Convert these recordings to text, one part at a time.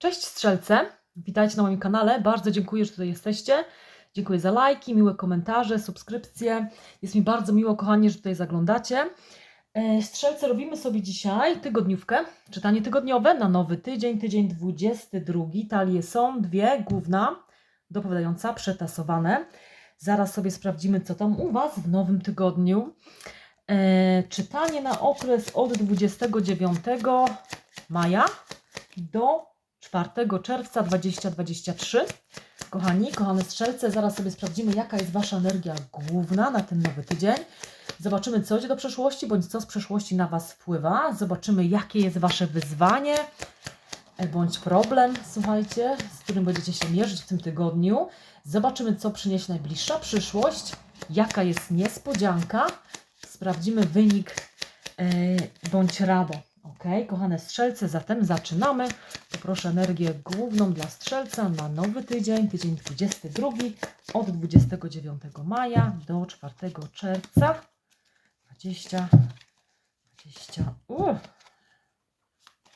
Cześć strzelce, witajcie na moim kanale. Bardzo dziękuję, że tutaj jesteście. Dziękuję za lajki, miłe komentarze, subskrypcje. Jest mi bardzo miło, kochani, że tutaj zaglądacie. E, Strzelce, robimy sobie dzisiaj tygodniówkę, czytanie tygodniowe na nowy tydzień, tydzień 22. Talie są dwie, główna, dopowiadająca, przetasowane. Zaraz sobie sprawdzimy, co tam u Was w nowym tygodniu. E, czytanie na okres od 29 maja do 4 czerwca 2023. Kochani, kochane strzelce, zaraz sobie sprawdzimy, jaka jest Wasza energia główna na ten nowy tydzień. Zobaczymy, co idzie do przeszłości, bądź co z przeszłości na Was wpływa. Zobaczymy, jakie jest Wasze wyzwanie e, bądź problem, słuchajcie, z którym będziecie się mierzyć w tym tygodniu. Zobaczymy, co przyniesie najbliższa przyszłość, jaka jest niespodzianka. Sprawdzimy wynik e, bądź radę. Ok, kochane strzelce, zatem zaczynamy. Poproszę energię główną dla strzelca na nowy tydzień, tydzień 22, od 29 maja do 4 czerwca. 20, 20, uh,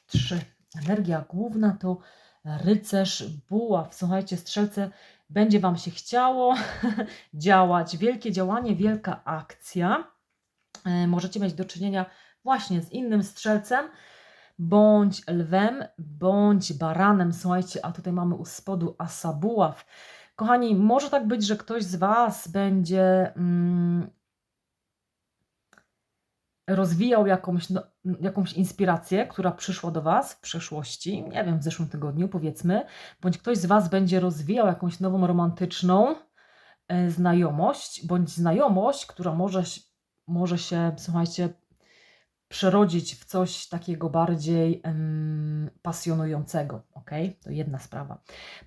3. Energia główna to rycerz buław. Słuchajcie, strzelce, będzie Wam się chciało działać. Wielkie działanie, wielka akcja. E, Możecie mieć do czynienia właśnie z innym strzelcem, bądź lwem, bądź baranem. Słuchajcie, a tutaj mamy u spodu asa buław. Kochani, może tak być, że ktoś z Was będzie mm, rozwijał jakąś, no, jakąś inspirację, która przyszła do Was w przeszłości, nie wiem, w zeszłym tygodniu powiedzmy, bądź ktoś z Was będzie rozwijał jakąś nową romantyczną e, znajomość, bądź znajomość, która może, może się, słuchajcie, przerodzić w coś takiego bardziej pasjonującego. ok? To jedna sprawa.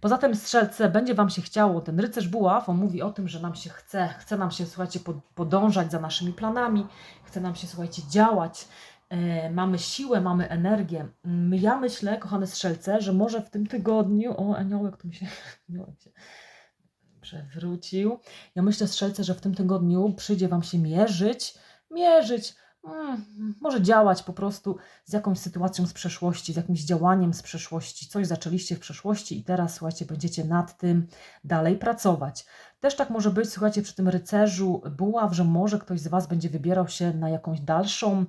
Poza tym strzelce będzie Wam się chciało, ten rycerz buław, on mówi o tym, że nam się chce, chce nam się, słuchajcie, pod, podążać za naszymi planami, chce nam się, słuchajcie, działać, e, mamy siłę, mamy energię. Mm, Ja myślę, kochane strzelce, że może w tym tygodniu, o aniołek tu mi się, aniołek się przewrócił. Ja myślę, strzelce, że w tym tygodniu przyjdzie Wam się mierzyć, mierzyć, mm, może działać po prostu z jakąś sytuacją z przeszłości, z jakimś działaniem z przeszłości. Coś zaczęliście w przeszłości i teraz, słuchajcie, będziecie nad tym dalej pracować. Też tak może być, słuchajcie, przy tym rycerzu buław, że może ktoś z Was będzie wybierał się na jakąś dalszą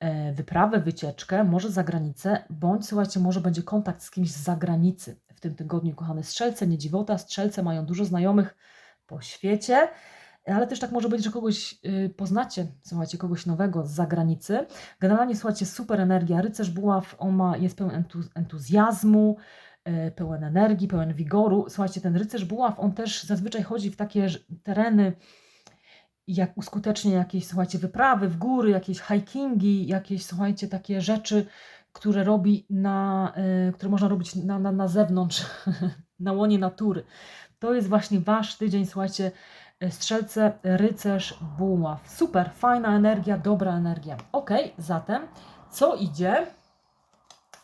e, wyprawę, wycieczkę, może za granicę, bądź słuchajcie, może będzie kontakt z kimś z zagranicy. W tym tygodniu, kochane strzelce, nie dziwota, strzelce mają dużo znajomych po świecie, ale też tak może być, że kogoś y, poznacie, słuchajcie, kogoś nowego z zagranicy. Generalnie, słuchajcie, super energia. Rycerz buław, on ma, jest pełen entu- entuzjazmu, y, pełen energii, pełen wigoru. Słuchajcie, ten rycerz buław, on też zazwyczaj chodzi w takie tereny, jak uskutecznia jakieś, słuchajcie, wyprawy w góry, jakieś hikingi, jakieś, słuchajcie, takie rzeczy, które robi na, y, które można robić na, na, na zewnątrz, na łonie natury. To jest właśnie Wasz tydzień, słuchajcie, strzelce, rycerz, buław. Super, fajna energia, dobra energia. Ok, zatem co idzie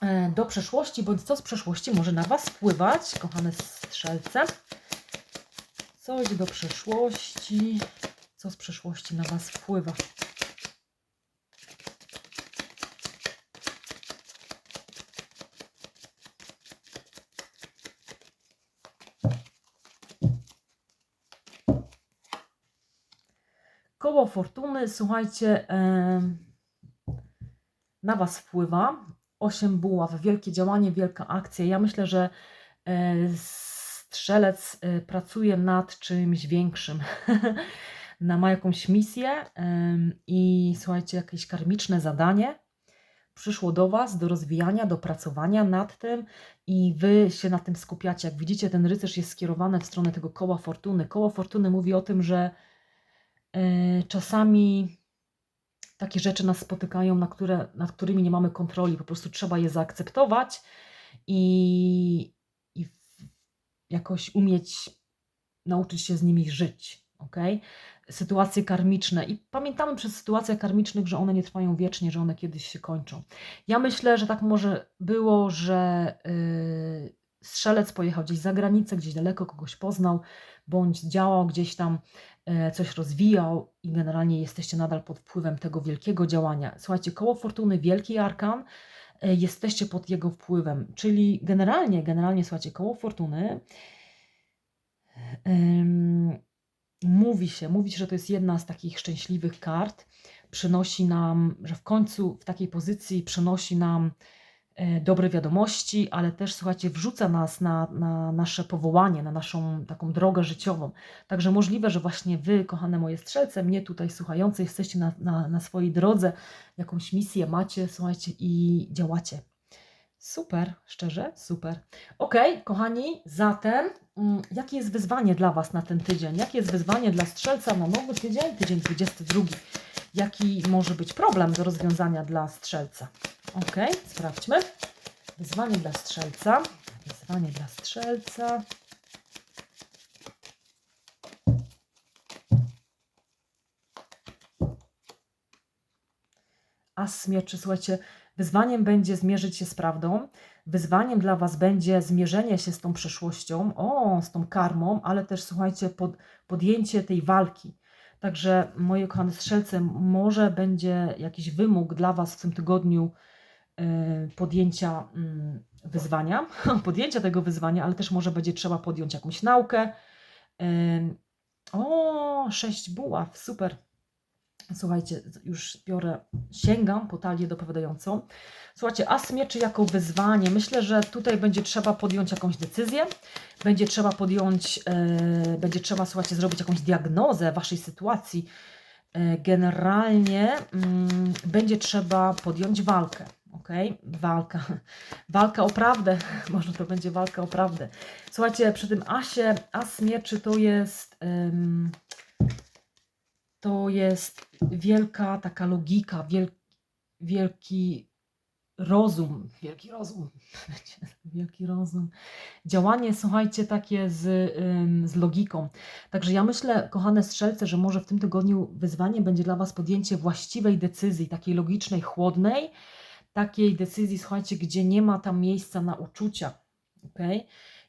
e, do przeszłości, bądź co z przeszłości może na Was wpływać, kochane strzelce? Co idzie do przeszłości? Co z przeszłości na Was wpływa? Koło fortuny, słuchajcie, na Was wpływa. Osiem buław, wielkie działanie, wielka akcja. Ja myślę, że e, strzelec e, pracuje nad czymś większym. Na, ma jakąś misję i słuchajcie, jakieś karmiczne zadanie przyszło do Was do rozwijania, do pracowania nad tym i Wy się na tym skupiacie. Jak widzicie, ten rycerz jest skierowany w stronę tego koła fortuny. Koło fortuny mówi o tym, że czasami takie rzeczy nas spotykają, na które, nad którymi nie mamy kontroli. Po prostu trzeba je zaakceptować i, i jakoś umieć nauczyć się z nimi żyć. ok? Sytuacje karmiczne. I pamiętamy przez sytuacje karmicznych, że one nie trwają wiecznie, że one kiedyś się kończą. Ja myślę, że tak może było, że yy, strzelec pojechał gdzieś za granicę, gdzieś daleko kogoś poznał, bądź działał gdzieś tam, e, coś rozwijał i generalnie jesteście nadal pod wpływem tego wielkiego działania. Słuchajcie, koło fortuny, wielki arkan, e, jesteście pod jego wpływem. Czyli generalnie, generalnie słuchajcie, koło fortuny em, mówi się, mówi się, że to jest jedna z takich szczęśliwych kart. Przynosi nam, że w końcu w takiej pozycji przynosi nam e, dobre wiadomości, ale też słuchajcie, wrzuca nas na, na nasze powołanie, na naszą taką drogę życiową. Także możliwe, że właśnie Wy, kochane moje strzelce, mnie tutaj słuchające, jesteście na, na, na swojej drodze, jakąś misję macie, słuchajcie, i działacie. Super, szczerze, super. Ok, kochani, zatem mm, jakie jest wyzwanie dla Was na ten tydzień? Jakie jest wyzwanie dla strzelca na nowy tydzień, tydzień 22? Jaki może być problem do rozwiązania dla strzelca? Ok, sprawdźmy. Wyzwanie dla strzelca. Wyzwanie dla strzelca. As mieczy, słuchajcie, wyzwaniem będzie zmierzyć się z prawdą. Wyzwaniem dla Was będzie zmierzenie się z tą przeszłością, o, z tą karmą, ale też słuchajcie, pod, podjęcie tej walki. Także moje kochane strzelce, może będzie jakiś wymóg dla Was w tym tygodniu podjęcia y, wyzwania, podjęcia tego wyzwania, ale też może będzie trzeba podjąć jakąś naukę. Y, o, sześć buław, super. Słuchajcie, już biorę, sięgam po talię dopowiadającą. Słuchajcie, as mieczy jako wyzwanie. Myślę, że tutaj będzie trzeba podjąć jakąś decyzję, będzie trzeba podjąć, e, będzie trzeba, słuchajcie, zrobić jakąś diagnozę waszej sytuacji. Generalnie mm, będzie trzeba podjąć walkę. Ok, walka. Walka o prawdę. Może to będzie walka o prawdę. Słuchajcie, przy tym asie, as mieczy to jest to jest wielka taka logika, wiel, wielki rozum, wielki rozum, wielki rozum. Działanie, słuchajcie, takie z, z logiką. Także ja myślę, kochane strzelce, że może w tym tygodniu wyzwaniem będzie dla Was podjęcie właściwej decyzji, takiej logicznej, chłodnej, takiej decyzji, słuchajcie, gdzie nie ma tam miejsca na uczucia. Okay?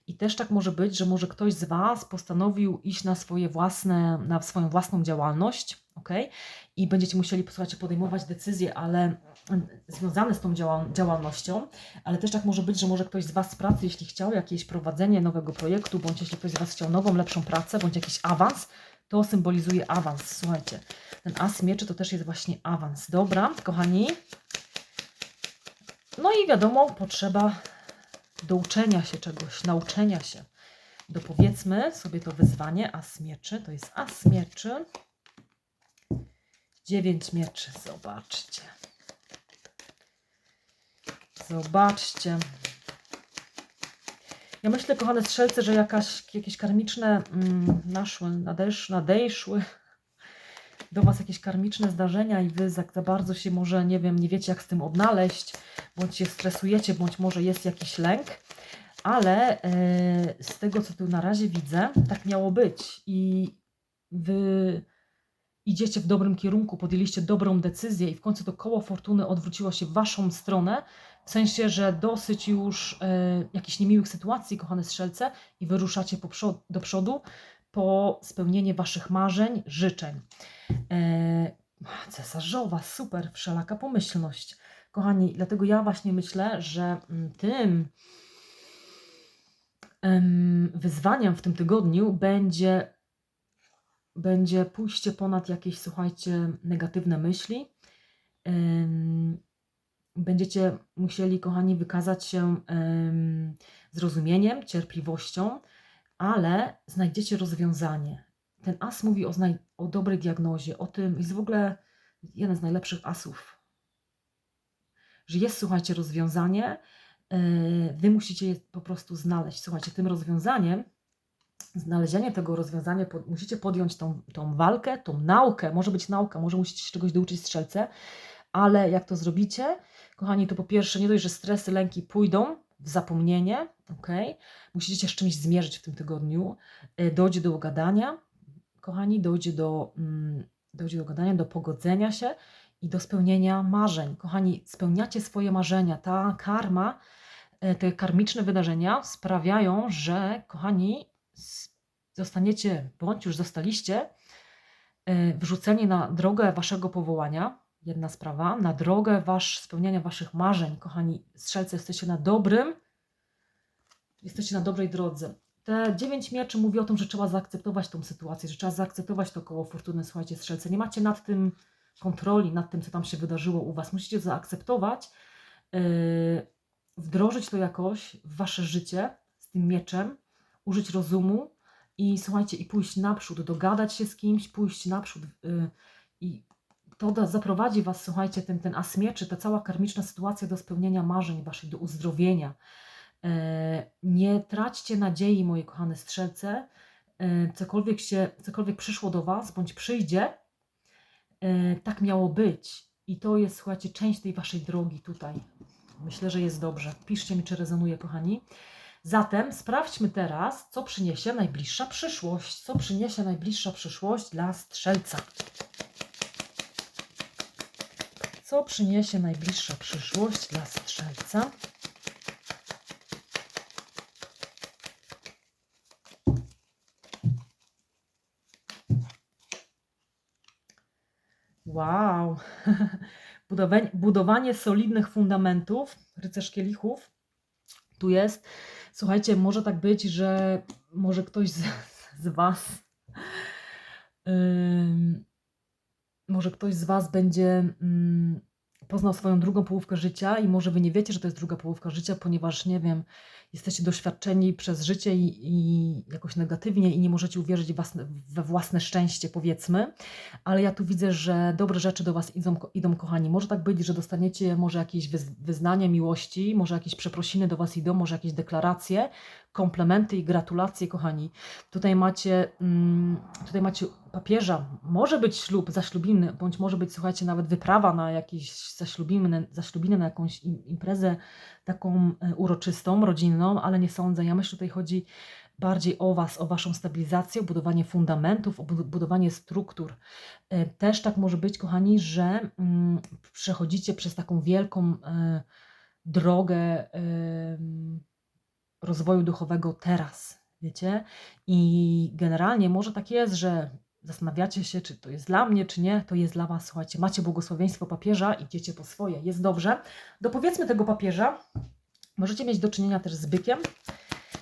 I też tak może być, że może ktoś z Was postanowił iść na swoje własne, na swoją własną działalność, ok? I będziecie musieli, posłuchajcie, podejmować decyzje, ale mm, związane z tą działalnością, ale też tak może być, że może ktoś z Was z pracy, jeśli chciał jakieś prowadzenie nowego projektu, bądź jeśli ktoś z Was chciał nową, lepszą pracę, bądź jakiś awans, to symbolizuje awans. Słuchajcie, ten as mieczy to też jest właśnie awans. Dobra, kochani. No i wiadomo, potrzeba do uczenia się czegoś, nauczenia się. Dopowiedzmy sobie to wyzwanie as mieczy. To jest as mieczy. Dziewięć mieczy. Zobaczcie. Zobaczcie. Ja myślę, kochane strzelce, że jakaś, jakieś karmiczne mm, naszły, nadesz, nadejszły do Was jakieś karmiczne zdarzenia i Wy za, bardzo się może, nie wiem, nie wiecie jak z tym odnaleźć, bądź się stresujecie, bądź może jest jakiś lęk, ale e, z tego, co tu na razie widzę, tak miało być i Wy idziecie w dobrym kierunku, podjęliście dobrą decyzję i w końcu to koło fortuny odwróciło się w Waszą stronę, w sensie, że dosyć już e, jakichś niemiłych sytuacji, kochane strzelce, i wyruszacie przod, do przodu po spełnienie Waszych marzeń, życzeń. E, cesarzowa, super, wszelaka pomyślność. Kochani, dlatego ja właśnie myślę, że mm, tym wyzwaniem w tym tygodniu będzie, będzie pójście ponad jakieś, słuchajcie, negatywne myśli. Będziecie musieli, kochani, wykazać się zrozumieniem, cierpliwością, ale znajdziecie rozwiązanie. Ten as mówi o, o dobrej diagnozie, o tym, jest w ogóle jeden z najlepszych asów, że jest, słuchajcie, rozwiązanie, e, wy musicie je po prostu znaleźć. Słuchajcie, tym rozwiązaniem, znalezienie tego rozwiązania, musicie podjąć tą, tą walkę, tą naukę, może być nauka, może musicie się czegoś douczyć strzelce, ale jak to zrobicie, kochani, to po pierwsze nie dość, że stresy, lęki pójdą w zapomnienie, ok? Musicie się z czymś zmierzyć w tym tygodniu, e, dojdzie do ugadania, kochani, dojdzie do, mm, dojdzie do gadania, do pogodzenia się i do spełnienia marzeń. Kochani, spełniacie swoje marzenia. Ta karma, e, te karmiczne wydarzenia sprawiają, że, kochani, zostaniecie, bądź już zostaliście, e, wrzuceni na drogę waszego powołania, jedna sprawa. Na drogę wasz, spełniania waszych marzeń, kochani strzelcy, jesteście na dobrym, jesteście na dobrej drodze. Te dziewięć mieczy mówi o tym, że trzeba zaakceptować tą sytuację, że trzeba zaakceptować to koło fortuny, słuchajcie, strzelcy. Nie macie nad tym kontroli, nad tym, co tam się wydarzyło u was. Musicie zaakceptować, yy, wdrożyć to jakoś w wasze życie z tym mieczem, użyć rozumu i słuchajcie, i pójść naprzód, dogadać się z kimś, pójść naprzód yy, i to da, zaprowadzi was, słuchajcie, ten, ten as mieczy, ta cała karmiczna sytuacja do spełnienia marzeń waszych, do uzdrowienia. E, nie traćcie nadziei, moje kochane strzelce. E, cokolwiek, się, cokolwiek przyszło do Was, bądź przyjdzie, e, tak miało być. I to jest, słuchajcie, część tej Waszej drogi tutaj. Myślę, że jest dobrze. Piszcie mi, czy rezonuje, kochani. Zatem sprawdźmy teraz, co przyniesie najbliższa przyszłość. Co przyniesie najbliższa przyszłość dla strzelca? Co przyniesie najbliższa przyszłość dla strzelca? Wow. Budowanie, solidnych fundamentów, rycerz kielichów. Tu jest. Słuchajcie, może tak być, że może ktoś z, z Was. Yy, może ktoś z Was będzie. Yy, poznał swoją drugą połówkę życia i może wy nie wiecie, że to jest druga połówka życia, ponieważ nie wiem, jesteście doświadczeni przez życie i, i jakoś negatywnie i nie możecie uwierzyć własne, we własne szczęście, powiedzmy. Ale ja tu widzę, że dobre rzeczy do Was idą, idą kochani. Może tak być, że dostaniecie może jakieś wyznania miłości, może jakieś przeprosiny do Was idą, może jakieś deklaracje, komplementy i gratulacje, kochani. Tutaj macie, mm, tutaj macie papieża. Może być ślub zaślubiny, bądź może być, słuchajcie, nawet wyprawa na jakieś zaślubiny, zaślubiny na jakąś imprezę taką e, uroczystą, rodzinną, ale nie sądzę. Ja myślę, że tutaj chodzi bardziej o Was, o Waszą stabilizację, o budowanie fundamentów, o budowanie struktur. E, też tak może być, kochani, że mm, przechodzicie przez taką wielką e, drogę rozwoju duchowego teraz, wiecie? I generalnie może tak jest, że zastanawiacie się, czy to jest dla mnie, czy nie, to jest dla Was. Słuchajcie, macie błogosławieństwo papieża, idziecie po swoje, jest dobrze. Dopowiedzmy tego papieża, możecie mieć do czynienia też z bykiem.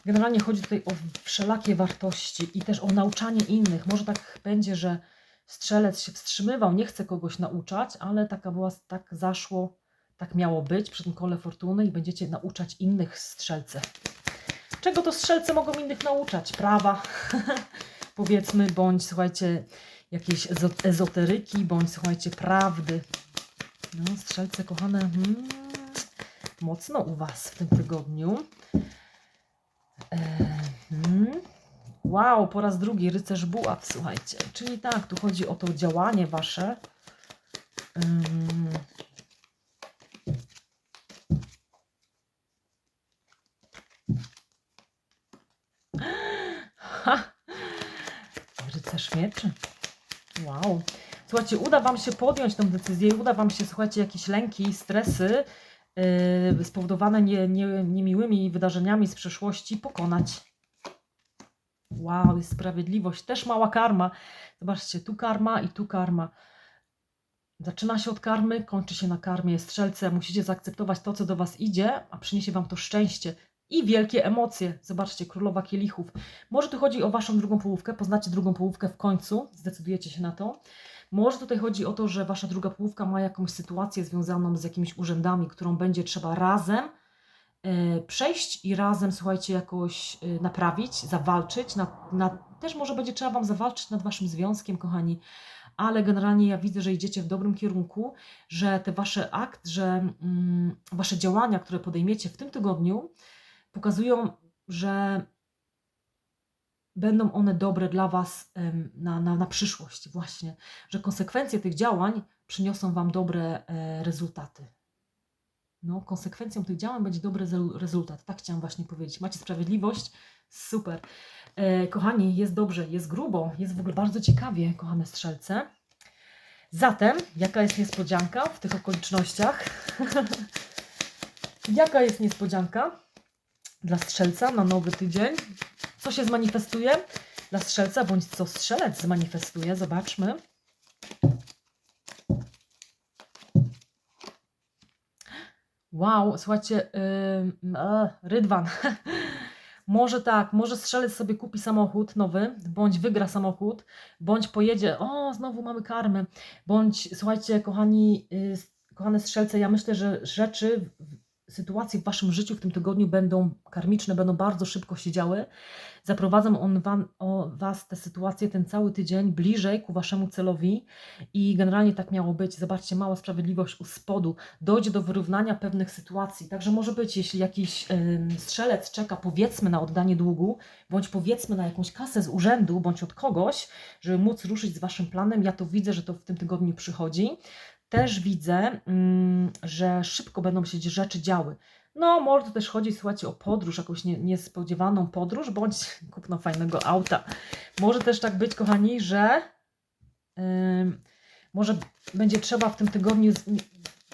Generalnie chodzi tutaj o wszelakie wartości i też o nauczanie innych. Może tak będzie, że strzelec się wstrzymywał, nie chce kogoś nauczać, ale taka była, tak zaszło, tak miało być przy tym kole fortuny i będziecie nauczać innych strzelce. Czego to strzelce mogą innych nauczać? Prawa, powiedzmy, bądź słuchajcie, jakiejś ezoteryki, bądź słuchajcie, prawdy. No, strzelce kochane, hmm, mocno u Was w tym tygodniu. E, hmm. Wow, po raz drugi rycerz buław, słuchajcie. Czyli tak, tu chodzi o to działanie Wasze. Hmm. Ha! Rycerz mieczy. Wow. Słuchajcie, uda Wam się podjąć tę decyzję, uda Wam się, słuchajcie, jakieś lęki, stresy yy, spowodowane nie, nie, niemiłymi wydarzeniami z przeszłości pokonać. Wow, jest sprawiedliwość. Też mała karma. Zobaczcie, tu karma i tu karma. Zaczyna się od karmy, kończy się na karmie. Strzelce, musicie zaakceptować to, co do Was idzie, a przyniesie Wam to szczęście i wielkie emocje. Zobaczcie, królowa kielichów. Może tu chodzi o waszą drugą połówkę, poznacie drugą połówkę w końcu, zdecydujecie się na to. Może tutaj chodzi o to, że wasza druga połówka ma jakąś sytuację związaną z jakimiś urzędami, którą będzie trzeba razem e, przejść i razem, słuchajcie, jakoś e, naprawić, zawalczyć. Na, na, też może będzie trzeba Wam zawalczyć nad Waszym związkiem, kochani, ale generalnie ja widzę, że idziecie w dobrym kierunku, że te Wasze akt, że mm, Wasze działania, które podejmiecie w tym tygodniu, pokazują, że będą one dobre dla Was na, na, na przyszłość, właśnie, że konsekwencje tych działań przyniosą Wam dobre e, rezultaty. No, konsekwencją tych działań będzie dobry rezultat. Tak chciałam właśnie powiedzieć. Macie sprawiedliwość? Super. E, kochani, jest dobrze, jest grubo, jest w ogóle bardzo ciekawie, kochane strzelce. Zatem, jaka jest niespodzianka w tych okolicznościach? jaka jest niespodzianka? Dla strzelca na nowy tydzień. Co się zmanifestuje dla strzelca, bądź co strzelec zmanifestuje? Zobaczmy. Wow, słuchajcie, yy, e, Rydwan. może tak, może strzelec sobie kupi samochód nowy, bądź wygra samochód, bądź pojedzie, o, znowu mamy karmę, bądź, słuchajcie, kochani, yy, kochane strzelce, ja myślę, że rzeczy, sytuacje w waszym życiu w tym tygodniu będą karmiczne, będą bardzo szybko się działy. Zaprowadzą on wam, o was te sytuacje ten cały tydzień bliżej ku waszemu celowi i generalnie tak miało być. Zobaczcie, mała sprawiedliwość u spodu. Dojdzie do wyrównania pewnych sytuacji. Także może być, jeśli jakiś strzelec czeka powiedzmy na oddanie długu, bądź powiedzmy na jakąś kasę z urzędu, bądź od kogoś, żeby móc ruszyć z waszym planem, ja to widzę, że to w tym tygodniu przychodzi też widzę, mm, że szybko będą się rzeczy działy. No, może też chodzi, słuchajcie, o podróż, jakąś nie, niespodziewaną podróż, bądź kupno fajnego auta. Może też tak być, kochani, że yy, może będzie trzeba w tym tygodniu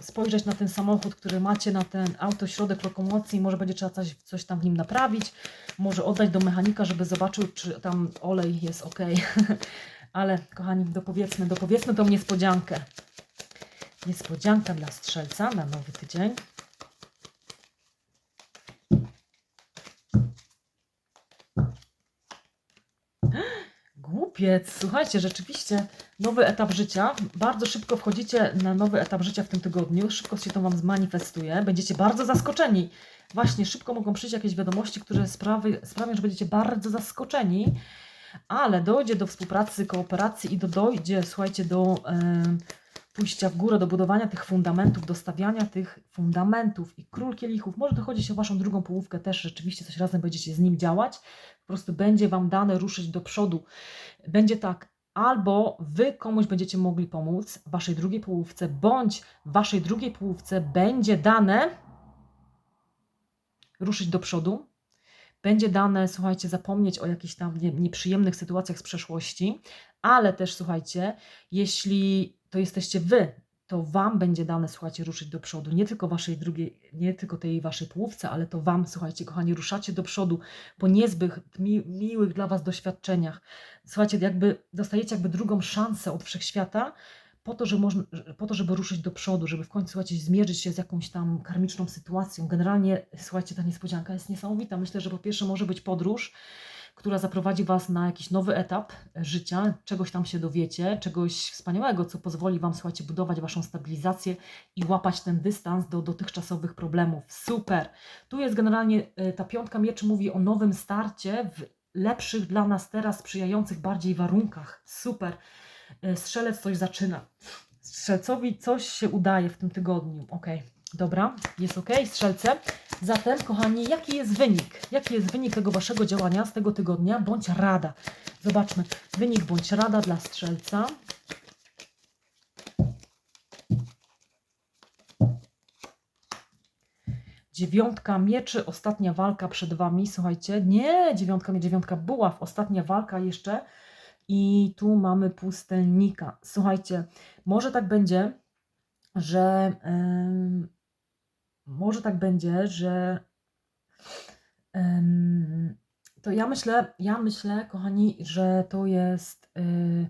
spojrzeć na ten samochód, który macie, na ten auto, środek lokomocji, może będzie trzeba coś, coś tam w nim naprawić, może oddać do mechanika, żeby zobaczył, czy tam olej jest ok. Ale, kochani, dopowiedzmy, dopowiedzmy tą niespodziankę. Niespodzianka dla strzelca na nowy tydzień. Głupiec, słuchajcie, rzeczywiście nowy etap życia. Bardzo szybko wchodzicie na nowy etap życia w tym tygodniu. Szybko się to Wam zmanifestuje. Będziecie bardzo zaskoczeni. Właśnie, szybko mogą przyjść jakieś wiadomości, które sprawy, sprawią, że będziecie bardzo zaskoczeni, ale dojdzie do współpracy, kooperacji i do, dojdzie, słuchajcie, do. Pójścia w górę, do budowania tych fundamentów, do stawiania tych fundamentów i król kielichów. Może dochodzić o Waszą drugą połówkę też, rzeczywiście coś razem będziecie z nim działać. Po prostu będzie Wam dane ruszyć do przodu. Będzie tak, albo Wy komuś będziecie mogli pomóc Waszej drugiej połówce, bądź Waszej drugiej połówce będzie dane ruszyć do przodu, będzie dane, słuchajcie, zapomnieć o jakichś tam nieprzyjemnych sytuacjach z przeszłości, ale też, słuchajcie, jeśli to jesteście wy, to wam będzie dane, słuchajcie, ruszyć do przodu. Nie tylko waszej drugiej, nie tylko tej waszej połówce, ale to wam, słuchajcie, kochani, ruszacie do przodu po niezbyt mi, miłych dla was doświadczeniach. Słuchajcie, jakby dostajecie jakby drugą szansę od wszechświata, po to, że można, po to, żeby ruszyć do przodu, żeby w końcu słuchajcie, zmierzyć się z jakąś tam karmiczną sytuacją. Generalnie, słuchajcie, ta niespodzianka jest niesamowita. Myślę, że po pierwsze może być podróż, która zaprowadzi Was na jakiś nowy etap życia, czegoś tam się dowiecie, czegoś wspaniałego, co pozwoli Wam, słuchajcie, budować Waszą stabilizację i łapać ten dystans do dotychczasowych problemów. Super! Tu jest generalnie e, ta piątka mieczy mówi o nowym starcie w lepszych dla nas teraz sprzyjających bardziej warunkach. Super! E, strzelec coś zaczyna. Strzelcowi coś się udaje w tym tygodniu. Ok, dobra, jest ok, strzelce. Zatem, kochani, jaki jest wynik? Jaki jest wynik tego Waszego działania z tego tygodnia, bądź rada? Zobaczmy, wynik bądź rada dla strzelca. Dziewiątka mieczy, ostatnia walka przed Wami. Słuchajcie, nie, dziewiątka, dziewiątka buław, ostatnia walka jeszcze. I tu mamy pustelnika. Słuchajcie, może tak będzie, że... Yy, może tak będzie, że to ja myślę, ja myślę, kochani, że to jest, y,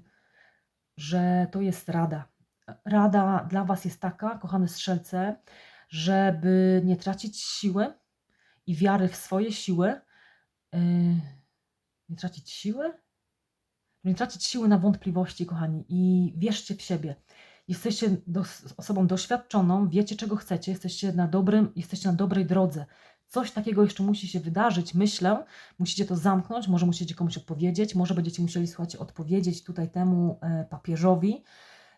że to jest rada. Rada dla Was jest taka, kochane strzelce, żeby nie tracić siły i wiary w swoje siły. Y, nie tracić siły? Nie tracić siły na wątpliwości, kochani, i wierzcie w siebie jesteście osobą doświadczoną, wiecie czego chcecie, jesteście na dobrym, jesteście na dobrej drodze. Coś takiego jeszcze musi się wydarzyć, myślę. Musicie to zamknąć, może musicie komuś odpowiedzieć, może będziecie musieli, słuchajcie, odpowiedzieć tutaj temu e, papieżowi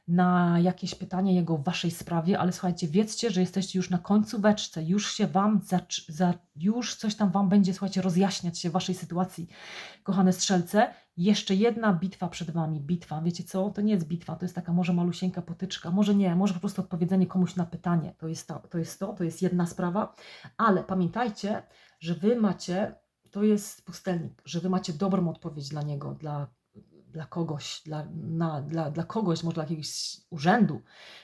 na jakieś pytanie jego w waszej sprawie, ale słuchajcie, wiedzcie, że jesteście już na końcu weczce, już się wam, za, za, już coś tam wam będzie, słuchajcie, rozjaśniać się w waszej sytuacji, kochane strzelce. Jeszcze jedna bitwa przed wami, bitwa, wiecie co, to nie jest bitwa, to jest taka może malusieńka potyczka, może nie, może po prostu odpowiedzenie komuś na pytanie, to jest to, to jest to, to jest jedna sprawa, ale pamiętajcie, że wy macie, to jest pustelnik, że wy macie dobrą odpowiedź dla niego, dla dla kogoś, dla, na, dla, dla kogoś, może dla jakiegoś urzędu.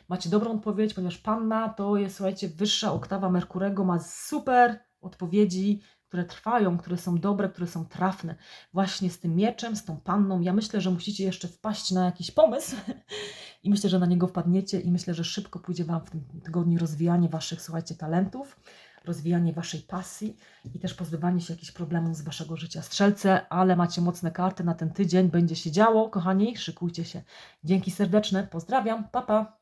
Macie dobrą odpowiedź, ponieważ panna to jest, słuchajcie, wyższa oktawa Merkurego, ma super odpowiedzi, które trwają, które są dobre, które są trafne. Właśnie z tym mieczem, z tą panną. Ja myślę, że musicie jeszcze wpaść na jakiś pomysł, i myślę, że na niego wpadniecie i myślę, że szybko pójdzie Wam w tym tygodniu rozwijanie Waszych, słuchajcie, talentów, rozwijanie Waszej pasji i też pozbywanie się jakichś problemów z Waszego życia. Strzelce, ale macie mocne karty na ten tydzień, będzie się działo, kochani, szykujcie się. Dzięki serdeczne, pozdrawiam, pa pa!